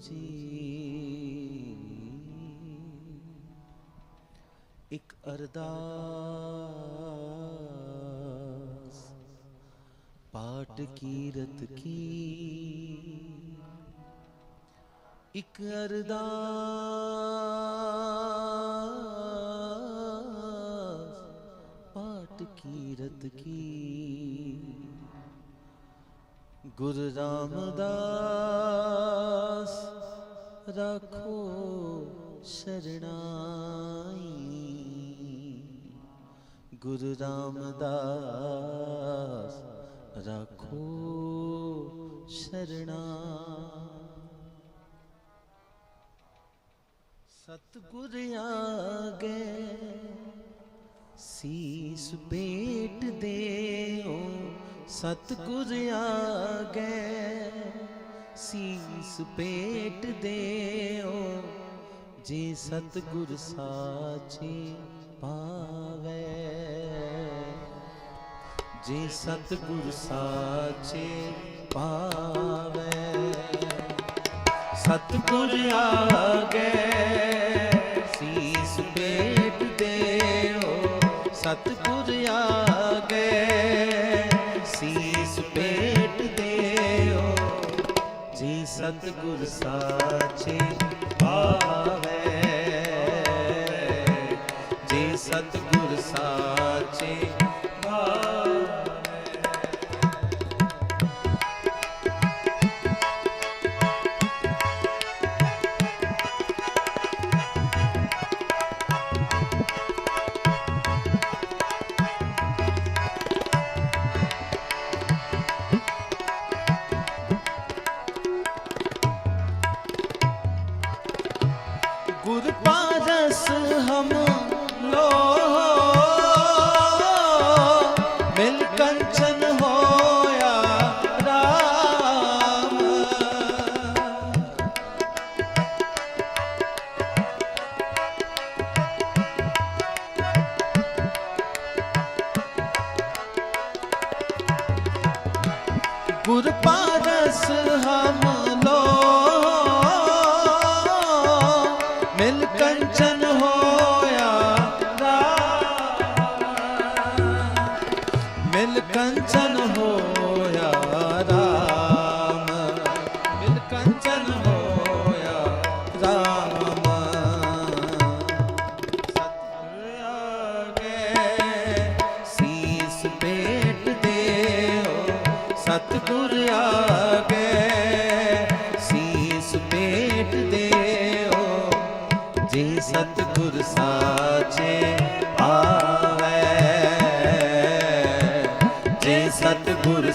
ਵਾਹਿਗੁਰੂ ਜੀ। ਇੱਕ ਅਰਦਾਸ ਪਾਟ ਕੀਰਤ ਕੀ? ਇੱਕ ਅਰਦਾਸ ਪਾਠ ਕੀਰਤ ਕੀ? ਗੁਰ ਰਾਮਦਾਸ ਰੱਖੋ ਸ਼ਰਣਾਈ। ਗੁਰੂ ਰਾਮਦਾਸ ਰੱਖੋ ਸ਼ਰਣਾ ਸਤਿਗੁਰ ਆਗੇ ਸੀਸ ਭੇਟ ਦੇਓ। ਸਤਿਗੁਰ ਆਗੇ ਸੀਸ ਪੇਟ ਦੇਓ ਜੇ ਸਤਿਗੁਰ ਸਾਚੇ ਪਾਵੇ ਜੇ ਸਤਿਗੁਰ ਸਾਚੇ ਪਾਵੇ ਸਤਿਗੁਰ ਆਗੇ ਸੀਸ ਭੇਟ ਦੇਓ ਸਤਿਗੁਰ ਆਗੇ ਸਤਿਗੁਰ ਸਾਚੇ ਗੁਰ ਪਾਰਸ ਹਮ ਸਤਿਗੁਰ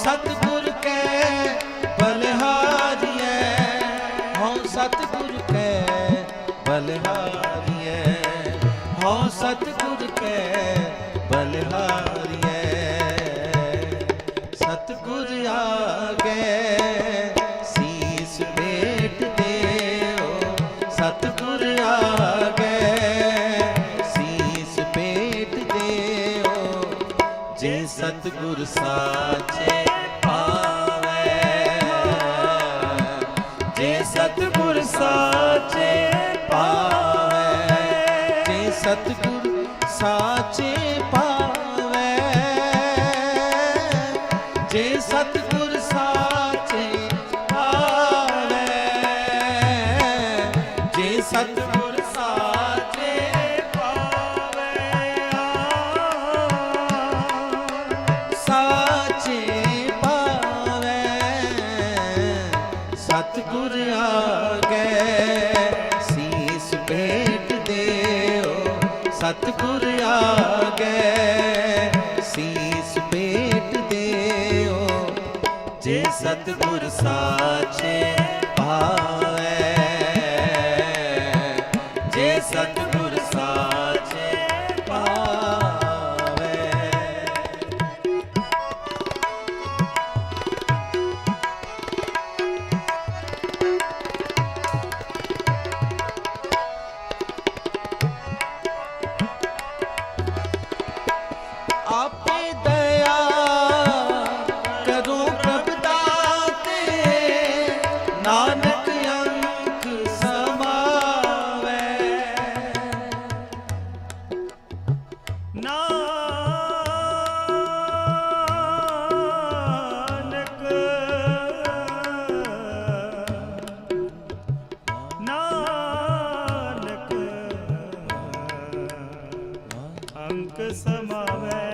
ਸਤਿਗੁਰ ਕੈ ਬਲਿਹਾਰੀਐ, ਹਉ ਸਤਿਗੁਰ ਕੈ ਬਲਿਹਾਰੀਐ, ਹਉ ਸਤਿਗੁਰ ਕੈ ਬਲਿਹਾਰੀਐ। ਸਤਿਗੁਰ ਆਗੇ, ਸੀਸ ਭੇਟ ਦੇਓ, ਸਤਿਗੁਰ ਆਗੇ, ਸੀਸ ਦੇਓ। ਜੇ ਸਤਿਗੁਰ ਸਾਚੇ ਸਾਚੇ ਪਾਵੈ। ਜੇ ਸਤਿਗੁਰ ਸਾਚੇ ਪਾਵੈ। ਜੇ ਸਤਿਗੁਰ ਸਾਚੇ ਪਾਵੈ। ਜੇ ਸਤਿਗੁਰ ਸਾਚੇ ਸਾਚੇ ਪਾਵੈ। ਸਤਿਗੁਰ ਆਗੇ ਸਤਿਗੁਰ ਸਾਚੇ समावे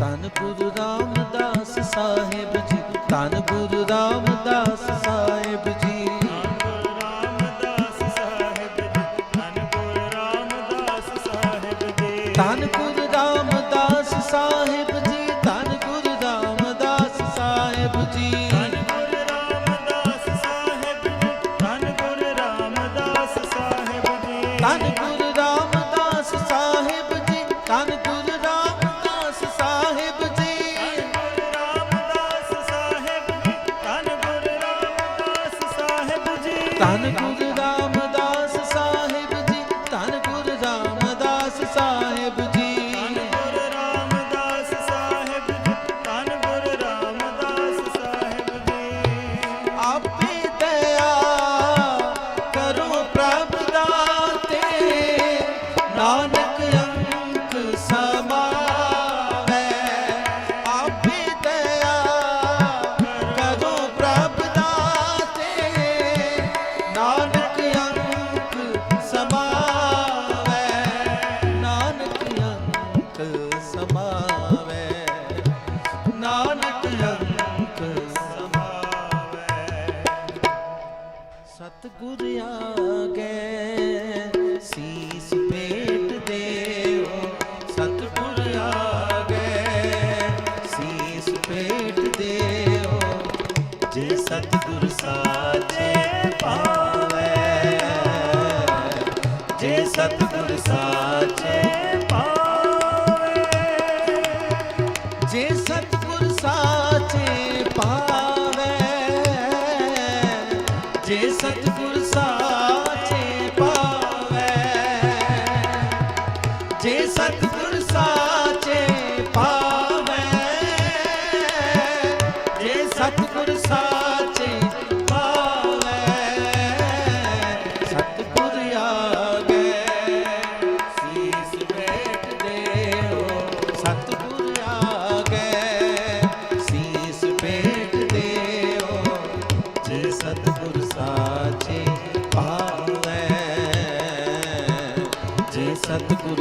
ਧੰਨ ਗੁਰੂ ਰਾਮਦਾਸ ਸਾਹਿਬ ਜੀ ਧੰਨ ਗੁਰੂ ਰਾਮਦਾਸ ਸਾਹਿਬ ਜੀ। ਗੁਰੂ ਰਾਮਦਾਸ ਸਾਹਿਬ ਜੀ ਧੰਨ ਗੁਰੂ ਰਾਮਦਾਸ ਸਾਹਿਬ ਜੀ। ਧੰਨ ਗੁਰੂ ਰਾਮਦਾਸ ਸਾਹਿਬ ਜੀ। ਧੰਨ ਗੁਰੂ ਰਾਮਦਾਸ ਸਾਹਿਬ ਜੀ ਧੰਨ ਗੁਰੂ ਸਤਿਗੁਰ ਸਾਜੇ ਪਾਵੇ ਜੇ ਸਤਿਗੁਰ ਸਾਜੇ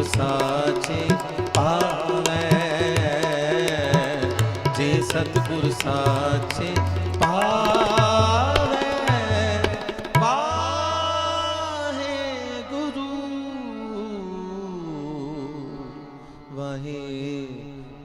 ਸਾਚੇ ਪਾਵੈ ਜੇ ਸਤਿਗੁਰ ਸਾਚੇ